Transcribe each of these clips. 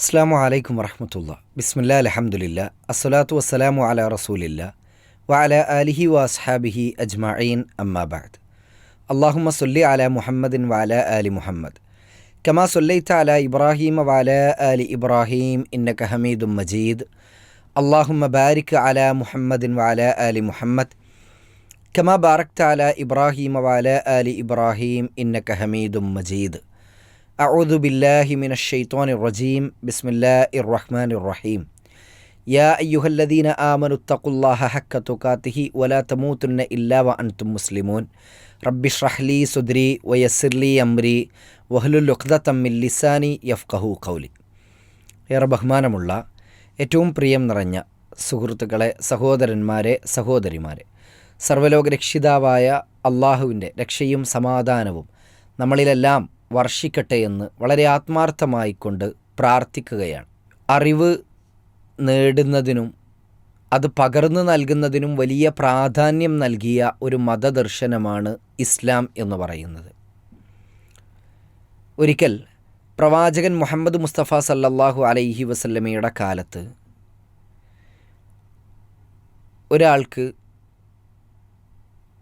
അസ്സാം വലൈക്കും വറഹമത്തുള്ള ബിസ്മില്ലാ അലഹമുല്ല അസ്സലാത്തു വസ്സലാമു അല റസൂലില്ല വഅല ആലിഹി വഅസ്ഹാബിഹി അജ്മഈൻ അമ്മാബാദ് അള്ളാഹുമ്മ സൊല്ലി അല മുഹമ്മദിൻ വഅല ആലി മുഹമ്മദ് കമാ സൊല്ലൈത്ത അല ഇബ്രാഹിം വഅല ആലി ഇബ്രാഹിം ഇന്നക ഹമീദും മജീദ് അള്ളാഹുമ്മ ബാരിക് അല മുഹമ്മദിൻ വഅല ആലി മുഹമ്മദ് കമാ ബാറക്ത അല ഇബ്രാഹിം വഅല ആലി ഇബ്രാഹിം ഇന്നക ഹമീദും മജീദ് أعوذ بالله من الشيطان الرجيم بسم الله الرحمن الرحيم يا أيها الذين آمنوا اتقوا الله حق تقاته ولا تموتن إلا وأنتم مسلمون رب اشرح لي صدري ويسر لي أمري وهلل عقدة من لساني يفقه قولي ഏറെ ബഹുമാനമുള്ള ഏറ്റവും പ്രിയം നിറഞ്ഞ സുഹൃത്തുക്കളെ സഹോദരന്മാരെ സഹോദരിമാരെ സർവ്വലോക രക്ഷിതാവായ അള്ളാഹുവിൻ്റെ രക്ഷയും സമാധാനവും നമ്മളിലെല്ലാം വർഷിക്കട്ടെ എന്ന് വളരെ ആത്മാർത്ഥമായിക്കൊണ്ട് പ്രാർത്ഥിക്കുകയാണ്. അറിവ് നേടുന്നതിനും അത് പകർന്നു നൽകുന്നതിനും വലിയ പ്രാധാന്യം നൽകിയ ഒരു മതദർശനമാണ് ഇസ്ലാം എന്ന് പറയുന്നത്. ഒരിക്കൽ പ്രവാചകൻ മുഹമ്മദ് മുസ്തഫ സല്ലല്ലാഹു അലൈഹി വസല്ലമയുടെ കാലത്ത് ഒരാൾക്ക്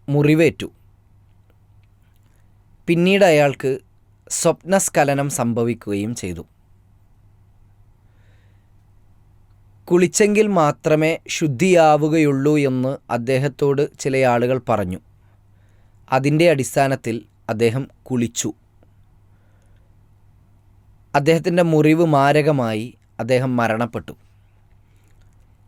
മുറിവേറ്റു. പിന്നീട് അയാൾക്ക് സ്വപ്നസ്ഖലനം സംഭവിക്കുകയും ചെയ്തു. കുളിച്ചെങ്കിൽ മാത്രമേ ശുദ്ധിയാവുകയുള്ളൂ എന്ന് അദ്ദേഹത്തോട് ആളുകൾ പറഞ്ഞു. അതിന്റെ അടിസ്ഥാനത്തിൽ അദ്ദേഹം കുളിച്ചു. അദ്ദേഹത്തിന്റെ മുറിവ് മാരകമായി അദ്ദേഹം മരണപ്പെട്ടു.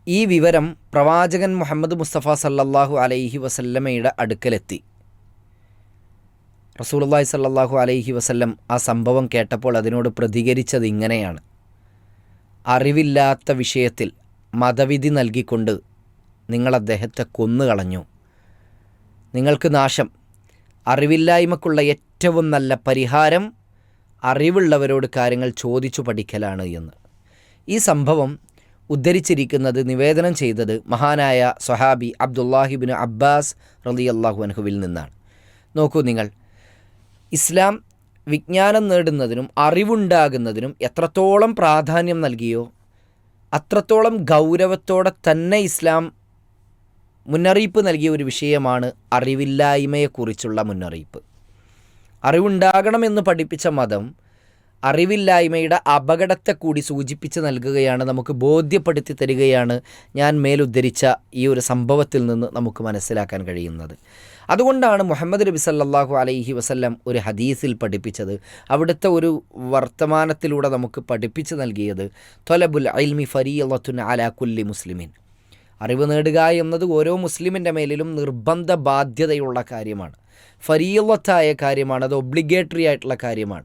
ഈ വിവരം പ്രവാചകൻ മുഹമ്മദ് മുസ്തഫ സല്ലല്ലാഹു അലൈഹി വസല്ലമയുടെ അടുക്കലെത്തി. റസൂലുള്ളാഹി സല്ലല്ലാഹു അലൈഹി വസല്ലം ആ സംഭവം കേട്ടപ്പോൾ അതിനോട് പ്രതികരിച്ചത് ഇങ്ങനെയാണ്. അറിവില്ലാത്ത വിഷയത്തിൽ മതവിധി നൽകിക്കൊണ്ട് നിങ്ങൾ അദ്ദേഹത്തെ കൊന്നുകളഞ്ഞു. നിങ്ങൾക്ക് നാശം. അറിവില്ലായ്മക്കുള്ള ഏറ്റവും നല്ല പരിഹാരം അറിവുള്ളവരോട് കാര്യങ്ങൾ ചോദിച്ചു പഠിക്കലാണ് എന്ന്. ഈ സംഭവം ഉദ്ധരിച്ചിരിക്കുന്നത് നിവേദനം ചെയ്തത് മഹാനായ സൊഹാബി അബ്ദുല്ലാഹിബിന് അബ്ബാസ് റളിയല്ലാഹു അൻഹുവിൽ നിന്നാണ്. നോക്കൂ നിങ്ങൾ ഇസ്ലാം വിജ്ഞാനം നേടുന്നതിനും അറിവുണ്ടാകുന്നതിനും എത്രത്തോളം പ്രാധാന്യം നൽകിയോ അത്രത്തോളം ഗൗരവത്തോടെ തന്നെ ഇസ്ലാം മുന്നറിയിപ്പ് നൽകിയ ഒരു വിഷയമാണ് അറിവില്ലായ്മയെക്കുറിച്ചുള്ള മുന്നറിയിപ്പ്. അറിവുണ്ടാകണമെന്ന് പഠിപ്പിച്ച മതം അറിവില്ലായ്മയുടെ അപകടത്തെ കൂടി സൂചിപ്പിച്ച് നൽകുകയാണ് നമുക്ക് ബോധ്യപ്പെടുത്തി തരികയാണ് ഞാൻ മേലുദ്ധരിച്ച ഈ ഒരു സംഭവത്തിൽ നിന്ന് നമുക്ക് മനസ്സിലാക്കാൻ കഴിയുന്നത്. അതുകൊണ്ടാണ് മുഹമ്മദ് നബി സല്ലാഹു അലൈഹി വസല്ലം ഒരു ഹദീസിൽ പഠിപ്പിച്ചത്. അവിടുത്തെ ഒരു വർത്തമാനത്തിലൂടെ നമുക്ക് പഠിപ്പിച്ചു നൽകിയത് തൊലബുൽ അൽമി അലാ കുല്ലി മുസ്ലിമിൻ. അറിവ് നേടുക എന്നത് ഓരോ മുസ്ലിമിന്റെ മേലിലും നിർബന്ധ ബാധ്യതയുള്ള കാര്യമാണ്. ഫരീയത്തായ കാര്യമാണ് അത് ഒബ്ലിഗേറ്ററി ആയിട്ടുള്ള കാര്യമാണ്.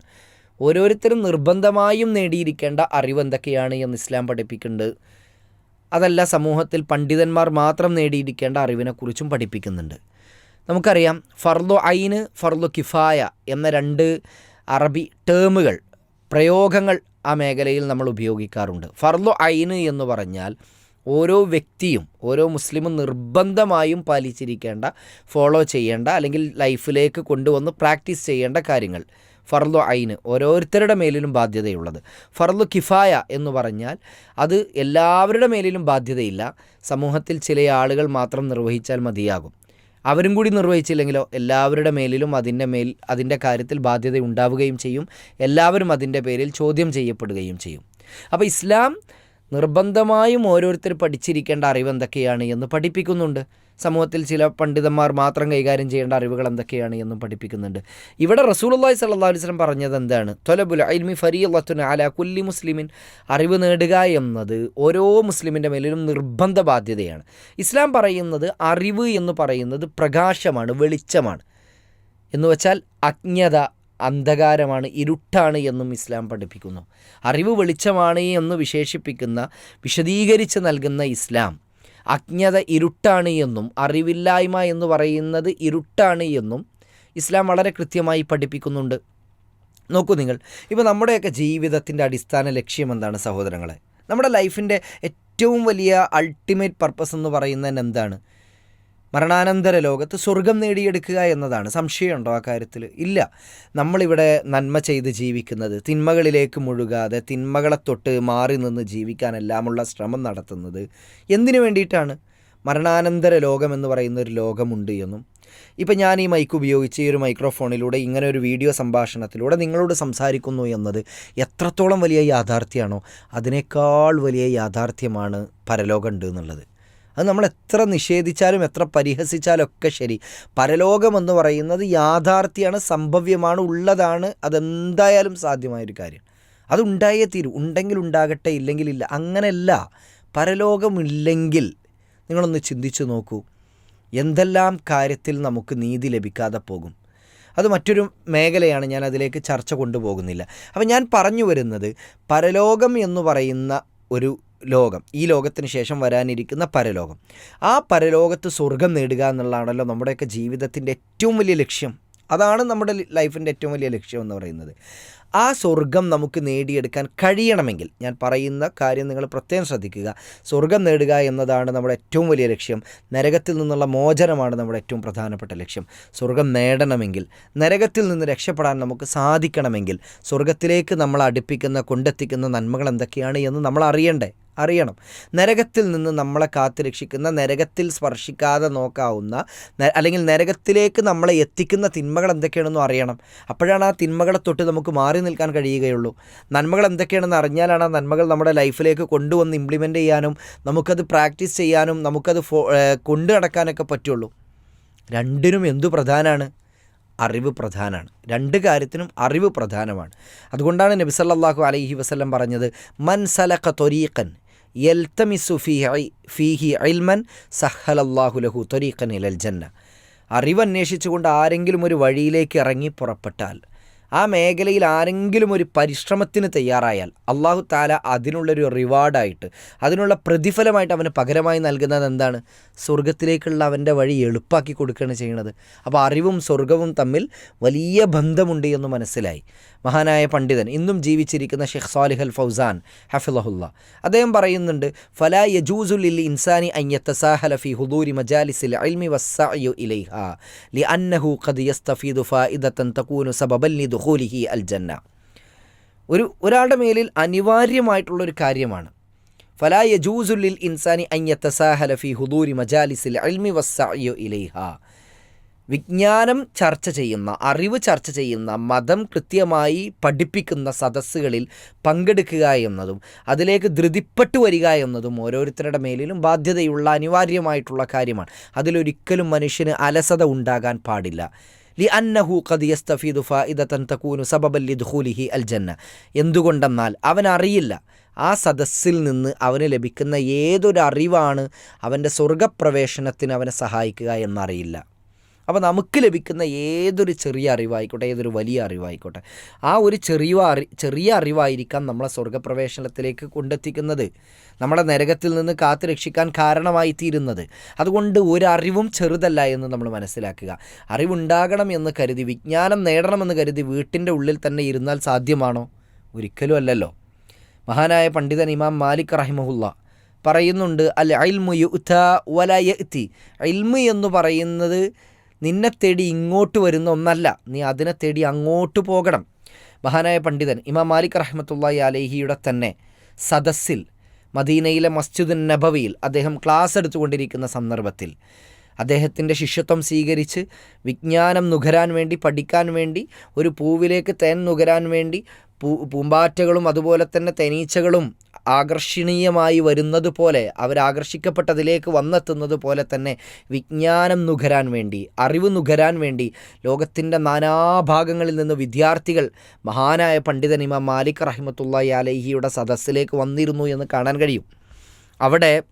ഓരോരുത്തരും നിർബന്ധമായും നേടിയിരിക്കേണ്ട അറിവ് എന്തൊക്കെയാണ് എന്ന് ഇസ്ലാം പഠിപ്പിക്കുന്നുണ്ട്. അതല്ല സമൂഹത്തിൽ പണ്ഡിതന്മാർ മാത്രം നേടിയിരിക്കേണ്ട അറിവിനെക്കുറിച്ചും പഠിപ്പിക്കുന്നുണ്ട്. നമുക്കറിയാം ഫർദു ഐന് ഫർദു കിഫായ എന്ന രണ്ട് അറബി ടേമുകൾ പ്രയോഗങ്ങൾ ആ മേഖലയിൽ നമ്മൾ ഉപയോഗിക്കാറുണ്ട്. ഫർദു ഐന് എന്ന് പറഞ്ഞാൽ ഓരോ വ്യക്തിയും ഓരോ മുസ്ലിമും നിർബന്ധമായും പാലിച്ചിരിക്കേണ്ട ഫോളോ ചെയ്യേണ്ട അല്ലെങ്കിൽ ലൈഫിലേക്ക് കൊണ്ടുവന്ന് പ്രാക്ടീസ് ചെയ്യേണ്ട കാര്യങ്ങൾ ഫർദു ഐന് ഓരോരുത്തരുടെ മേലിലും ബാധ്യതയുള്ളത്. ഫർദു കിഫായ എന്ന് പറഞ്ഞാൽ അത് എല്ലാവരുടെ മേലിലും ബാധ്യതയില്ല. സമൂഹത്തിൽ ചില ആളുകൾ മാത്രം നിർവഹിച്ചാൽ മതിയാകും. അവരും കൂടി നിർവഹിച്ചില്ലെങ്കിലോ എല്ലാവരുടെ മേലിലും അതിന്റെ മേൽ അതിന്റെ കാര്യത്തിൽ ബാധ്യത ഉണ്ടാവുകയും ചെയ്യും. എല്ലാവരും അതിന്റെ പേരിൽ ചോദ്യം ചെയ്യപ്പെടുകയും ചെയ്യും. അപ്പോൾ ഇസ്ലാം നിർബന്ധമായും ഓരോരുത്തർ പഠിച്ചിരിക്കേണ്ട അറിവ് എന്തൊക്കെയാണ് എന്ന് പഠിപ്പിക്കുന്നുണ്ട്. സമൂഹത്തിൽ ചില പണ്ഡിതന്മാർ മാത്രം കൈകാര്യം ചെയ്യേണ്ട അറിവുകൾ എന്തൊക്കെയാണ് എന്നും പഠിപ്പിക്കുന്നുണ്ട്. ഇവിടെ റസൂലുള്ളാഹി സ്വല്ലല്ലാഹു അലൈഹി വസല്ലം പറഞ്ഞത് എന്താണ്? തൊലബുൽ ഇൽമി ഫരീളത്തുൻ അല കുല്ലി മുസ്ലിമിൻ. അറിവ് നേടുക എന്നത് ഓരോ മുസ്ലിമിന്റെ മേലിലും നിർബന്ധ ബാധ്യതയാണ് ഇസ്ലാം പറയുന്നത് അറിവ് എന്ന് പറയുന്നത് പ്രകാശമാണ് വെളിച്ചമാണ്. എന്ന് വെച്ചാൽ അജ്ഞത അന്ധകാരമാണ് ഇരുട്ടാണ് എന്നും ഇസ്ലാം പഠിപ്പിക്കുന്നു. അറിവ് വെളിച്ചമാണ് എന്ന് വിശേഷിപ്പിക്കുന്ന വിശദീകരിച്ച് നൽകുന്ന ഇസ്ലാം. അജ്ഞത ഇരുട്ടാണ് എന്നും അറിവില്ലായ്മ എന്ന് പറയുന്നത് ഇരുട്ടാണ് എന്നും ഇസ്ലാം വളരെ കൃത്യമായി പഠിപ്പിക്കുന്നുണ്ട്. നോക്കൂ നിങ്ങൾ ഇപ്പോൾ നമ്മുടെയൊക്കെ ജീവിതത്തിന്റെ അടിസ്ഥാന ലക്ഷ്യം എന്താണ് സഹോദരങ്ങളെ? നമ്മുടെ ലൈഫിന്റെ ഏറ്റവും വലിയ അൾട്ടിമേറ്റ് പർപ്പസ് എന്ന് പറയുന്നത് എന്താണ്? മരണാനന്തര ലോകത്ത് സ്വർഗം നേടിയെടുക്കുക എന്നതാണ്. സംശയമുണ്ടോ ആ കാര്യത്തിൽ? ഇല്ല. നമ്മളിവിടെ നന്മ ചെയ്ത് ജീവിക്കുന്നത് തിന്മകളിലേക്ക് മുഴുകാതെ തിന്മകളെ തൊട്ട് മാറി നിന്ന് ജീവിക്കാനെല്ലാമുള്ള ശ്രമം നടത്തുന്നത് എന്തിനു വേണ്ടിയിട്ടാണ്? മരണാനന്തര ലോകം എന്ന് പറയുന്ന ഒരു ലോകമുണ്ട് എന്നും. ഇപ്പം ഞാൻ ഈ മൈക്ക് ഉപയോഗിച്ച് ഈ ഒരു മൈക്രോഫോണിലൂടെ ഇങ്ങനെ ഒരു വീഡിയോ സംഭാഷണത്തിലൂടെ നിങ്ങളോട് സംസാരിക്കുന്നു എന്നത് എത്രത്തോളം വലിയ യാഥാർത്ഥ്യമാണോ അതിനേക്കാൾ വലിയ യാഥാർത്ഥ്യമാണ് പരലോകമുണ്ട് എന്നുള്ളത്. അത് നമ്മൾ എത്ര നിഷേധിച്ചാലും എത്ര പരിഹസിച്ചാലും ഒക്കെ ശരി. പരലോകമെന്ന് പറയുന്നത് യാഥാർത്ഥ്യമാണ് സംഭവ്യമാണ് ഉള്ളതാണ് അതെന്തായാലും സാധ്യമായൊരു കാര്യം. അതുണ്ടായേ തീരും തീരൂ. ഉണ്ടെങ്കിൽ ഉണ്ടാകട്ടെ ഇല്ലെങ്കിൽ ഇല്ല. അങ്ങനെയല്ല. പരലോകമില്ലെങ്കിൽ നിങ്ങളൊന്ന് ചിന്തിച്ചു നോക്കൂ. എന്തെല്ലാം കാര്യത്തിൽ നമുക്ക് നീതി ലഭിക്കാതെ പോകും? അത് മറ്റൊരു മേഖലയാണ് ഞാൻ അതിലേക്ക് ചർച്ച കൊണ്ടുപോകുന്നില്ല. അപ്പം ഞാൻ പറഞ്ഞു വരുന്നത് പരലോകം എന്ന് പറയുന്ന ഒരു ലോകം ഈ ലോകത്തിന് ശേഷം വരാനിരിക്കുന്ന പരലോകം. ആ പരലോകത്ത് സ്വർഗം നേടുക എന്നുള്ളതാണല്ലോ നമ്മുടെയൊക്കെ ജീവിതത്തിന്റെ ഏറ്റവും വലിയ ലക്ഷ്യം. അതാണ് നമ്മുടെ ലൈഫിന്റെ ഏറ്റവും വലിയ ലക്ഷ്യം എന്ന് പറയുന്നത്. ആ സ്വർഗം നമുക്ക് നേടിയെടുക്കാൻ കഴിയണമെങ്കിൽ ഞാൻ പറയുന്ന കാര്യം നിങ്ങൾ പ്രത്യേകം ശ്രദ്ധിക്കുക. സ്വർഗം നേടുക എന്നതാണ് നമ്മുടെ ഏറ്റവും വലിയ ലക്ഷ്യം. നരകത്തിൽ നിന്നുള്ള മോചനമാണ് നമ്മുടെ ഏറ്റവും പ്രധാനപ്പെട്ട ലക്ഷ്യം. സ്വർഗം നേടണമെങ്കിൽ നരകത്തിൽ നിന്ന് രക്ഷപ്പെടാൻ നമുക്ക് സാധിക്കണമെങ്കിൽ സ്വർഗത്തിലേക്ക് നമ്മൾ അടുപ്പിക്കുന്ന കൊണ്ടെത്തിക്കുന്ന നന്മകൾ എന്തൊക്കെയാണ് എന്ന് നമ്മൾ അറിയണ്ടേ? അറിയണം. നരകത്തിൽ നിന്ന് നമ്മളെ കാത്തു രക്ഷിക്കുന്ന നരകത്തിൽ സ്പർശിക്കാതെ നോക്കാവുന്ന അല്ലെങ്കിൽ നരകത്തിലേക്ക് നമ്മളെ എത്തിക്കുന്ന തിന്മകൾ എന്തൊക്കെയാണെന്നും അറിയണം. അപ്പോഴാണ് ആ തിന്മകളെ തൊട്ട് നമുക്ക് മാറി നിൽക്കാൻ കഴിയുകയുള്ളൂ. നന്മകൾ എന്തൊക്കെയാണെന്ന് അറിഞ്ഞാലാണ് ആ നന്മകൾ നമ്മുടെ ലൈഫിലേക്ക് കൊണ്ടുവന്ന് ഇംപ്ലിമെന്റ് ചെയ്യാനും നമുക്കത് പ്രാക്ടീസ് ചെയ്യാനും നമുക്കത് ഫോ കൊണ്ടു നടക്കാനൊക്കെ പറ്റുള്ളൂ. രണ്ടിനും എന്തു പ്രധാനമാണ് അറിവ് പ്രധാനമാണ് രണ്ട് കാര്യത്തിനും അറിവ് പ്രധാനമാണ്. അതുകൊണ്ടാണ് നബിസല്ലാഹു അലൈഹി വസല്ലം പറഞ്ഞത് മൻ സലഖ യൽത്തമിസു ഫീഹി ഫീഹി ഇൽമൻ സഹലല്ലാഹു ലഹു തൊരീഖൻ ഇലൽ ജന്ന. അറിവന്വേഷിച്ചുകൊണ്ട് ആരെങ്കിലും ഒരു വഴിയിലേക്ക് ഇറങ്ങി പുറപ്പെട്ടാൽ ആ മേഖലയിൽ ആരെങ്കിലും ഒരു പരിശ്രമത്തിന് തയ്യാറായാൽ അള്ളാഹു താല അതിനുള്ളൊരു റിവാർഡായിട്ട് അതിനുള്ള പ്രതിഫലമായിട്ട് അവന് പകരമായി നൽകുന്നത് എന്താണ്? സ്വർഗത്തിലേക്കുള്ള അവന്റെ വഴി എളുപ്പാക്കി കൊടുക്കുകയാണ് ചെയ്യുന്നത്. അപ്പോൾ അറിവും സ്വർഗവും തമ്മിൽ വലിയ ബന്ധമുണ്ട് എന്ന് മനസ്സിലായി. മഹാനായ പണ്ഡിതൻ. ഇന്നും ജീവിച്ചിരിക്കുന്ന ഷെഖ് സാലിഹ് അൽ ഫൗസാൻ ഹഫിലഹുല്ല അദ്ദേഹം പറയുന്നുണ്ട് ഫലാ യജൂസുൽ ഇൻസാനി അയ്യത്തസാഹല ഫി ഹുദൂരി മജാലിസിൽ അൽമി വസ്സഅയു ഇലൈഹ ലി അന്നഹു ഖദ് യസ്തഫീദു ഫായിദത്തൻ തകൂനു സബബൻ ലി അൽ ജന്ന ഒരു ഒരാളുടെ മേലിൽ അനിവാര്യമായിട്ടുള്ളൊരു കാര്യമാണ് ഫലാ യജൂസുൽ ഇൻസാനി അയ്യത്തസാഹല ഫി ഹുദൂരി മജാലിസിൽ അൽമി വസ്സഅയു ഇലൈഹ. വിജ്ഞാനം ചർച്ച ചെയ്യുന്ന അറിവ് ചർച്ച ചെയ്യുന്ന മതം കൃത്യമായി പഠിപ്പിക്കുന്ന സദസ്സുകളിൽ പങ്കെടുക്കുക എന്നതും അതിലേക്ക് ധൃതിപ്പെട്ടു വരിക എന്നതും ഓരോരുത്തരുടെ മേലിലും ബാധ്യതയുള്ള അനിവാര്യമായിട്ടുള്ള കാര്യമാണ്. അതിലൊരിക്കലും മനുഷ്യന് അലസത ഉണ്ടാകാൻ പാടില്ല. ലി അന്നഹു ഖദ് യസ്തഫീദു ഫായിദത്തൻ തകൂനു സബബൻ ദുഹുലിഹി അൽ ജന്ന എന്തുകൊണ്ടെന്നാൽ അവൻ അറിയില്ല ആ സദസ്സിൽ നിന്ന് അവന് ലഭിക്കുന്ന ഏതൊരു അറിവാണ് അവന്റെ സ്വർഗപ്രവേശനത്തിന് അവനെ സഹായിക്കുക എന്നറിയില്ല. അപ്പോൾ നമുക്ക് ലഭിക്കുന്ന ഏതൊരു ചെറിയ അറിവായിക്കോട്ടെ ഏതൊരു വലിയ അറിവായിക്കോട്ടെ ആ ഒരു ചെറിയ അറി ചെറിയ അറിവായിരിക്കാം നമ്മളെ സ്വർഗപ്രവേശനത്തിലേക്ക് കൊണ്ടെത്തിക്കുന്നത്. നമ്മുടെ നരകത്തിൽ നിന്ന് കാത്തു രക്ഷിക്കാൻ കാരണമായി തീരുന്നത് അതുകൊണ്ട് ഒരു അറിവും ചെറുതല്ല എന്ന് നമ്മൾ മനസ്സിലാക്കുക. അറിവുണ്ടാകണം എന്ന് കരുതി വിജ്ഞാനം നേടണമെന്ന് കരുതി വീട്ടിന്റെ ഉള്ളിൽ തന്നെ ഇരുന്നാൽ സാധ്യമാണോ? ഒരിക്കലും അല്ലല്ലോ. മഹാനായ പണ്ഡിതൻ ഇമാം മാലിക് റഹിമഹുല്ല പറയുന്നുണ്ട് അൽ അൽമു യുത്ത വല യത്തി അൽമു എന്ന് പറയുന്നത് നിന്നെ തേടി ഇങ്ങോട്ട് വരുന്ന ഒന്നല്ല. നീ അതിനെ തേടി അങ്ങോട്ട് പോകണം. മഹാനായ പണ്ഡിതൻ ഇമാം മാലിക് റഹ്മത്തുള്ളി അലേഹിയുടെ തന്നെ സദസ്സിൽ മദീനയിലെ മസ്ജിദ് നബവിയിൽ അദ്ദേഹം ക്ലാസ് എടുത്തുകൊണ്ടിരിക്കുന്ന സന്ദർഭത്തിൽ അദ്ദേഹത്തിന്റെ ശിഷ്യത്വം സ്വീകരിച്ച് വിജ്ഞാനം നുകരാൻ വേണ്ടി പഠിക്കാൻ വേണ്ടി ഒരു പൂവിലേക്ക് തേൻ നുകരാൻ വേണ്ടി പൂ പൂമ്പാറ്റകളും അതുപോലെ തന്നെ തേനീച്ചകളും ആകർഷണീയമായി വരുന്നത് പോലെ അവരാകർഷിക്കപ്പെട്ടതിലേക്ക് വന്നെത്തുന്നത് പോലെ തന്നെ വിജ്ഞാനം നുകരാൻ വേണ്ടി അറിവ് നുകരാൻ വേണ്ടി ലോകത്തിന്റെ നാനാഭാഗങ്ങളിൽ നിന്ന് വിദ്യാർത്ഥികൾ മഹാനായ പണ്ഡിതൻ ഇമാം മാലിക് റഹിമത്തുള്ള അലഹിയുടെ സദസ്സിലേക്ക് വന്നിരുന്നു എന്ന് കാണാൻ കഴിയും. അവിടെ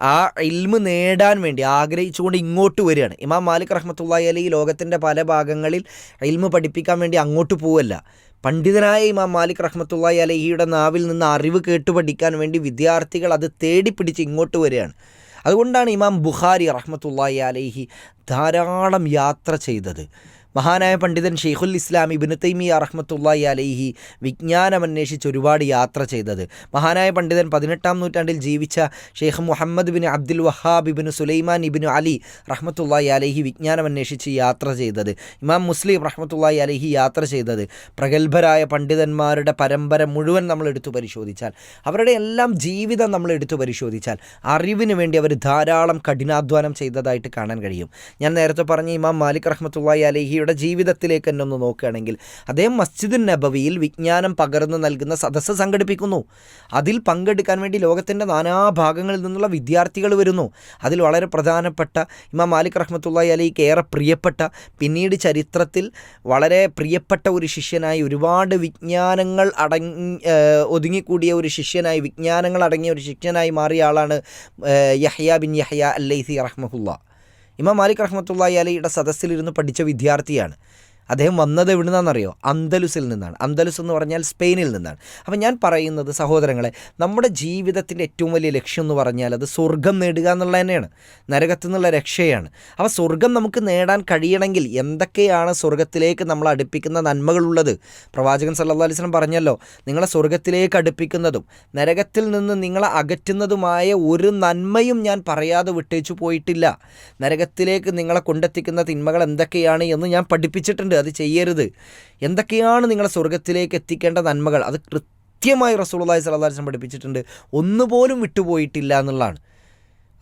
ആ ഇൽമ് നേടാൻ വേണ്ടി ആഗ്രഹിച്ചുകൊണ്ട് ഇങ്ങോട്ട് വരികയാണ്. ഇമാം മാലിക് റഹ്മത്തുള്ളി അലി ലോകത്തിന്റെ പല ഭാഗങ്ങളിൽ ഇൽമ് പഠിപ്പിക്കാൻ വേണ്ടി അങ്ങോട്ട് പോവല്ല. പണ്ഡിതനായ ഇമാം മാലിക് റഹ്മത്തുള്ള അലഹിയുടെ നാവിൽ നിന്ന് അറിവ് കേട്ട് പഠിക്കാൻ വേണ്ടി വിദ്യാർത്ഥികൾ അത് തേടിപ്പിടിച്ച് ഇങ്ങോട്ട് വരികയാണ്. അതുകൊണ്ടാണ് ഇമാം ബുഖാരി റഹ്മത്തുള്ള അലഹി ധാരാളം യാത്ര ചെയ്തത്. മഹാനായ പണ്ഡിതൻ ഷെയ്ഖുൽ ഇസ്ലാം ഇബിന് തൈമിയ റഹ്മത്തുള്ളി അലൈഹി വിജ്ഞാനം അന്വേഷിച്ച് ഒരുപാട് യാത്ര ചെയ്തത്. മഹാനായ പണ്ഡിതൻ പതിനെട്ടാം നൂറ്റാണ്ടിൽ ജീവിച്ച Sheikh Muhammad bin Abdul Wahhab ibn Sulaiman ibn Ali റഹ്മത്തുല്ലായി അലൈഹി വിജ്ഞാനം അന്വേഷിച്ച് യാത്ര ചെയ്തത്. ഇമാം മുസ്ലിം റഹ്മത്തുല്ലായി അലൈഹി യാത്ര ചെയ്തത്. പ്രഗത്ഭരായ പണ്ഡിതന്മാരുടെ പരമ്പര മുഴുവൻ നമ്മൾ എടുത്തു പരിശോധിച്ചാൽ അവരുടെ എല്ലാം ജീവിതം നമ്മൾ എടുത്തു പരിശോധിച്ചാൽ അറിവിന് വേണ്ടി അവർ ധാരാളം കഠിനാധ്വാനം ചെയ്തതായിട്ട് കാണാൻ കഴിയും. ഞാൻ നേരത്തെ പറഞ്ഞ ഇമാം മാലിക് റഹ്മത്തുള്ളി അലഹിയുടെ ജീവിതത്തിലേക്ക് തന്നെ ഒന്ന് നോക്കുകയാണെങ്കിൽ അദ്ദേഹം മസ്ജിദുൻ നബവിയിൽ വിജ്ഞാനം പകർന്നു നൽകുന്ന സദസ്സ് സംഘടിപ്പിക്കുന്നു. അതിൽ പങ്കെടുക്കാൻ വേണ്ടി ലോകത്തിന്റെ നാനാഭാഗങ്ങളിൽ നിന്നുള്ള വിദ്യാർത്ഥികൾ വരുന്നു. അതിൽ വളരെ പ്രധാനപ്പെട്ട ഇമാം മാലിക് റഹ്മത്തുള്ളി അലിക്ക് ഏറെ പ്രിയപ്പെട്ട പിന്നീട് ചരിത്രത്തിൽ വളരെ പ്രിയപ്പെട്ട ഒരു ശിഷ്യനായി ഒരുപാട് വിജ്ഞാനങ്ങൾ അടങ്ങി ഒതുങ്ങിക്കൂടിയ ഒരു ശിഷ്യനായി വിജ്ഞാനങ്ങൾ അടങ്ങിയ ഒരു ശിഷ്യനായി മാറിയ ആളാണ് Yahya bin Yahya al Laythi റഹ്മഹുല്ല. ഇമാം മാലിക് റഹ്മത്തുള്ളി അലിയുടെ സദസ്സിലിരുന്ന് പഠിച്ച വിദ്യാർത്ഥിയാണ്. അദ്ദേഹം വന്നത് എവിടെ നിന്നാണെന്നറിയോ അന്തലുസിൽ നിന്നാണ്. അന്തലുസ് എന്ന് പറഞ്ഞാൽ സ്പെയിനിൽ നിന്നാണ്. അപ്പം ഞാൻ പറയുന്നത് സഹോദരങ്ങളെ നമ്മുടെ ജീവിതത്തിന്റെ ഏറ്റവും വലിയ ലക്ഷ്യം എന്ന് പറഞ്ഞാൽ അത് സ്വർഗം നേടുക എന്നുള്ളത് തന്നെയാണ്. നരകത്തു നിന്നുള്ള രക്ഷയാണ്. അപ്പോൾ സ്വർഗം നമുക്ക് നേടാൻ കഴിയണമെങ്കിൽ എന്തൊക്കെയാണ് സ്വർഗത്തിലേക്ക് നമ്മൾ അടുപ്പിക്കുന്ന നന്മകളുള്ളത്? പ്രവാചകൻ സല്ലാ അലിസ്ലം പറഞ്ഞല്ലോ നിങ്ങളെ സ്വർഗത്തിലേക്ക് അടുപ്പിക്കുന്നതും നരകത്തിൽ നിന്ന് നിങ്ങളെ അകറ്റുന്നതുമായ ഒരു നന്മയും ഞാൻ പറയാതെ വിട്ടേച്ചു പോയിട്ടില്ല. നരകത്തിലേക്ക് നിങ്ങളെ കൊണ്ടെത്തിക്കുന്ന തിന്മകൾ എന്തൊക്കെയാണ് എന്ന് ഞാൻ പഠിപ്പിച്ചിട്ടുണ്ട്. അത് ചെയ്യരുത്. എന്തൊക്കെയാണ് നിങ്ങളെ സ്വർഗത്തിലേക്ക് എത്തിക്കേണ്ട നന്മകൾ? അത് കൃത്യമായി അലൈഹി വസല്ലം പഠിപ്പിച്ചിട്ടുണ്ട്. ഒന്നുപോലും വിട്ടുപോയിട്ടില്ല എന്നുള്ളതാണ്.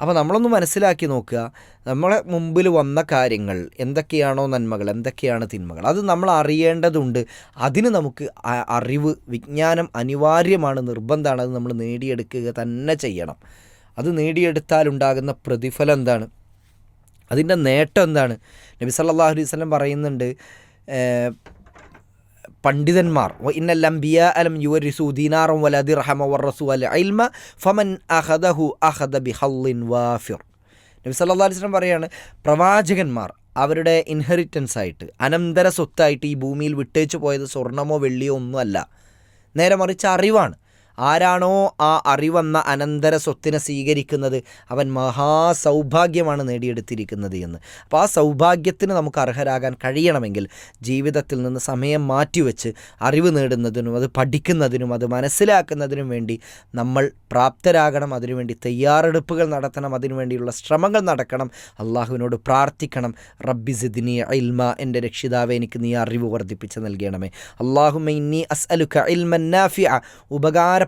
അപ്പോൾ നമ്മളൊന്ന് മനസ്സിലാക്കി നോക്കുക. നമ്മളെ മുമ്പിൽ വന്ന കാര്യങ്ങൾ എന്തൊക്കെയാണോ നന്മകൾ എന്തൊക്കെയാണ് തിന്മകൾ? അത് നമ്മൾ അറിയേണ്ടതുണ്ട്. അതിന് നമുക്ക് അറിവ് വിജ്ഞാനം അനിവാര്യമാണ് നിർബന്ധമാണ്. അത് നമ്മൾ നേടിയെടുക്കുക തന്നെ ചെയ്യണം. അത് നേടിയെടുത്താൽ ഉണ്ടാകുന്ന പ്രതിഫലം എന്താണ്? അതിന്റെ നേട്ടം എന്താണ്? നബി സല്ലാ അലൈഹി വസല്ലം പറയുന്നുണ്ട് പണ്ഡിതന്മാർ "വ ഇന്നൽ അംബിയ അലം യുവരിസു ദീനാറും വല ദിർഹമ വറസു അൽ ഇൽമ ഫമൻ അഖദഹു അഖദ ബിഹല്ലിൻ വാഫിർ. നബി സല്ലല്ലാഹു അലൈഹി വസല്ലം പറയാണ് പ്രവാചകന്മാർ അവരുടെ ഇൻഹെറിറ്റൻസ് ആയിട്ട് അനന്തര സ്വത്തായിട്ട് ഈ ഭൂമിയിൽ വിട്ടേച്ചു പോയത് സ്വർണമോ വെള്ളിയോ ഒന്നുമല്ല. നേരെ മറിച്ച് അറിവാണ്. ആരാണോ ആ അറിവെന്ന അനന്തര സ്വത്തിനെ സ്വീകരിക്കുന്നത് അവൻ മഹാസൗഭാഗ്യമാണ് നേടിയെടുത്തിരിക്കുന്നത് എന്ന്. അപ്പോൾ ആ സൗഭാഗ്യത്തിന് നമുക്ക് അർഹരാകാൻ കഴിയണമെങ്കിൽ ജീവിതത്തിൽ നിന്ന് സമയം മാറ്റിവെച്ച് അറിവ് നേടുന്നതിനും അത് പഠിക്കുന്നതിനും അത് മനസ്സിലാക്കുന്നതിനും വേണ്ടി നമ്മൾ പ്രാപ്തരാകണം അതിനുവേണ്ടി തയ്യാറെടുപ്പുകൾ നടത്തണം അതിനുവേണ്ടിയുള്ള ശ്രമങ്ങൾ നടക്കണം അള്ളാഹുവിനോട് പ്രാർത്ഥിക്കണം. റബ്ബി സിദ്നി ഇൽമ എന്റെ രക്ഷിതാവെ എനിക്ക് നീ അറിവ് വർദ്ധിപ്പിച്ച് നൽകണമേ. അള്ളാഹുമ ഇന്നി അസ്അലുക ഇൽമൻ നാഫിഅ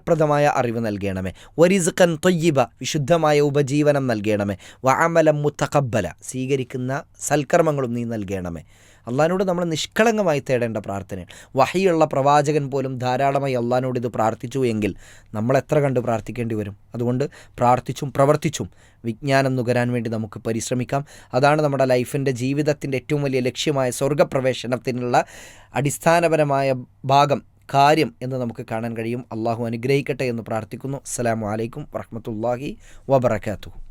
ഉപകാരപ്രദമായ അറിവ് നൽകണമേ. വരിസുഖൻ തൊയ്യിബ വിശുദ്ധമായ ഉപജീവനം നൽകണമേ. വഅമലം മുത്തഖബ്ബല സ്വീകരിക്കുന്ന സൽക്കർമ്മങ്ങളും നീ നൽകണമേ. അള്ളഹാനോട് നമ്മൾ നിഷ്കളങ്കമായി തേടേണ്ട പ്രാർത്ഥനയാണ്. വഹിയുള്ള പ്രവാചകൻ പോലും ധാരാളമായി അള്ളഹാനോട് ഇത് പ്രാർത്ഥിച്ചു എങ്കിൽ നമ്മൾ എത്ര കണ്ട് പ്രാർത്ഥിക്കേണ്ടി വരും? അതുകൊണ്ട് പ്രാർത്ഥിച്ചും പ്രവർത്തിച്ചും വിജ്ഞാനം നുകരാൻ വേണ്ടി നമുക്ക് പരിശ്രമിക്കാം. അതാണ് നമ്മുടെ ലൈഫിന്റെ ജീവിതത്തിന്റെ ഏറ്റവും വലിയ ലക്ഷ്യമായ സ്വർഗപ്രവേശനത്തിനുള്ള അടിസ്ഥാനപരമായ ഭാഗം. കാര്യം എന്ന് നമുക്ക് കാണാൻ കഴിയും. അള്ളാഹു അനുഗ്രഹിക്കട്ടെ എന്ന് പ്രാർത്ഥിക്കുന്നു. അസ്സാം വലൈക്കും വറഹ്മത്തുള്ളാഹി വബറകാതുഹു.